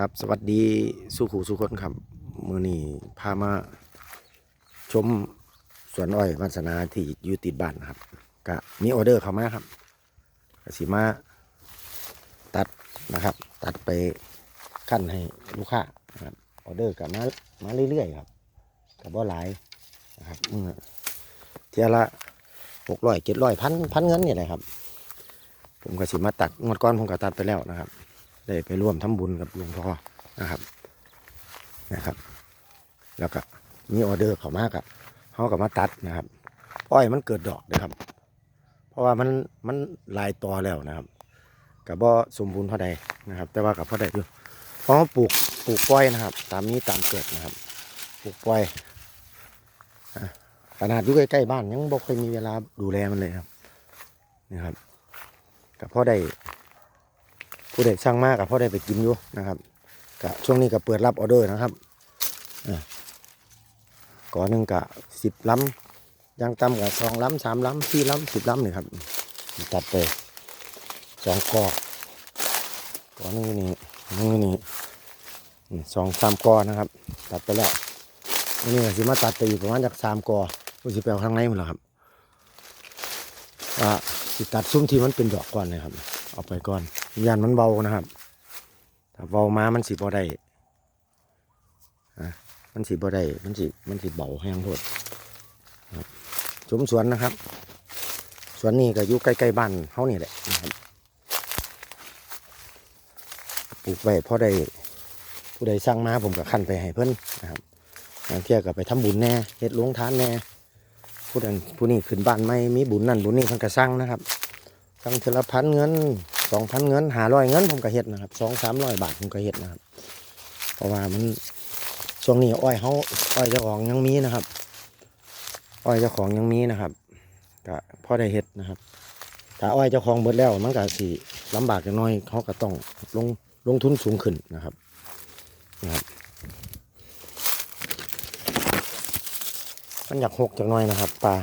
ครับสวัสดีสุขูสุคนครับ มือนี้พามาชมสวนอ้อยวัฒนาที่อยู่ติดบ้านนะครับก็มีออเดอร์เข้ามาครับกสิมาตัดนะครับ ตัดไปขั้นให้ลูกค้าครับออเดอร์กับมามาเรื่อยๆครับกับบ่หลายนะครับมือเทียละหกร้อยเจ็ดร้อยพันพันเงินนี่แหละครับ ผมก็สิมาตัดงวดก้อนผมก็ตัดไปแล้วนะครับ ได้ไปร่วมทำบุญกับหลวงพ่อนะครับนะครับ แล้วก็มีออเดอร์เขามากอะเขาก็มาตัดนะครับอ้อยมันเกิดดอกนะครับ เพราะว่ามันมันลายตอแล้วนะครับกับบ่สมบูรณ์เท่าใดนะครับ แต่ว่ากับพอได้อยู่เพราะเขาปลูกปลูกปล่อยนะครับ ตามนี้ตามเกิดนะครับ ปลูกปล่อยขนาดอยู่ใกล้ๆบ้านยังบ่เคยมีเวลาดูแลมันเลยครับนี่ครับกับพ่อได้ ผู้ใดช่างมากกับพ่อได้ไปกินอยู่นะครับกะช่วงนี้ก็เปิดรับออเดอร์นะครับก่อนหนึ่งกะสิบล้ำยังต่ำกับสองล้ำสามล้ำสี่ล้ำสิบล้ำนี่ครับตัดไปสองกอก่อนหนึงนี่นึงนี่นี่สองสามกอนะครับ ตัดไปแล้วอันนี่ก็สิมาตัดไปอีกประมาณจากสามกอผู้สิไปเอาข้างในหมดแล้วครับว่าสิตัดซุ้มที่มันเป็นดอกก่อนเลยครับ เอาไปก่อน ยันมันเบานะครับถ้าเบามามันสีบ่ได้อะมันสีบ่ได้มันสีมันสีเบาแห้งโพดครับสมสวนนะครับ สวนนี้ก็อยู่ใกล้ๆบ้านเฮานี่แหละนะครับปลูกไว้พอได้ผู้ใดสร้างมาผมก็ขั้นไปให้เพิ่อนนะครับบางเที่ยก็ไปทำบุญแน่เฮ็ดหลวงทานแน่ผู้นั้นผู้นี้ขึ้นบ้านไม่มีบุญนั่นบุญนี่เพิ่นก็สร้างนะครับตั้งเทละพันเงิน สองพันเงินหาร้อยเงินผมก็เฮ็ดนะครับสองสามร้อยบาทผมก็เฮ็ดนะครับ เพราะว่ามันช่วงนี้อ้อยเขาอ้อยเจ้าของยังมีนะครับ อ้อยเจ้าของยังมีนะครับก็พอได้เฮ็ดนะครับถ้าอ้อยเจ้าของเบิดแล้วมันก็สิลำบากจังน้อยเขาก็ต้องลงลงทุนสูงขึ้นนะครับนะครับมันอยากหกจังน้อยนะครับปลา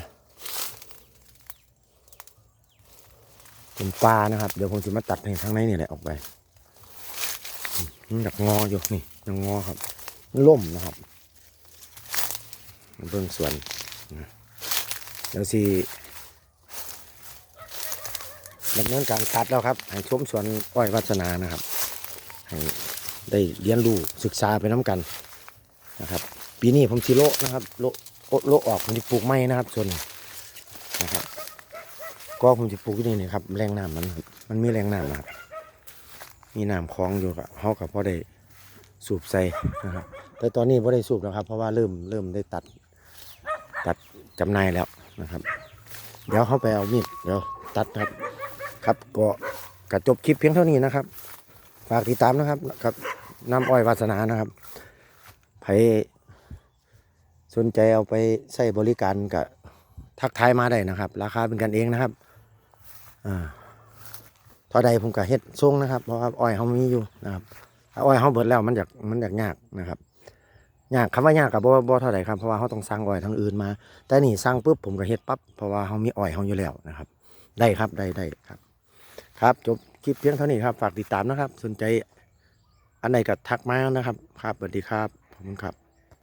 เป็นปลานะครับ เดี๋ยวผมจะมาตัดให้ข้างในนี่แหละออกไปอืมมันอยากงออยู่นี่ยังงอครับล่มนะครับมันเบื้องส่วนเดี๋ยวสิดำเนินการตัดแล้วครับ ให้ชมสวนอ้อยวัฒนานะครับให้ได้เรียนรู้ศึกษาไปน้ำกันนะครับ ปีนี้ผมสิโลนะครับโลโละโลออกผมจะปลูกไม้นะครับส่วนนี้ ก็ผมจะปลูกที่นี่นะครับแรงน้ำมันมันมีแรงน้ำนะครับ มีน้ำคลองอยู่กับเขากับพ่อได้สูบใส่นะครับ แต่ตอนนี้พ่อได้สูบแล้วครับ เพราะว่าเริ่มเริ่มได้ตัด ตัดจำนายแล้วนะครับ เดี๋ยวเขาไปเอามีดเดี๋ยวตัดครับ ครับก็กระจบคลิปเพียงเท่านี้นะครับ ฝากติดตามนะครับครับน้ำอ้อยวาสนานะครับใครสนใจเอาไปใช้บริการกับทักทายมาได้นะครับ ราคาเป็นกันเองนะครับ อ่าท่าใดผมก็เฮ็ดส่งนะครับ เพราะว่าอ้อยเขามีอยู่นะครับอ้อยเขาเบิดแล้วมันอยากมันอยากยากนะครับยากคำว่ายากกับบ่บ่เท่าใดครับเพราะว่าเขาต้องสั่งอ้อยทางอื่นมา แต่นี่สั่งปุ๊บผมก็เฮ็ดปั๊บเพราะว่าเขามีอ้อยเขาอยู่แล้วนะครับ ได้ครับได้ได้ครับ ครับจบคลิปเพียงเท่านี้ครับ ฝากติดตามนะครับ สนใจอันไหนก็ทักมานะครับ ครับสวัสดีครับขอบคุณครับ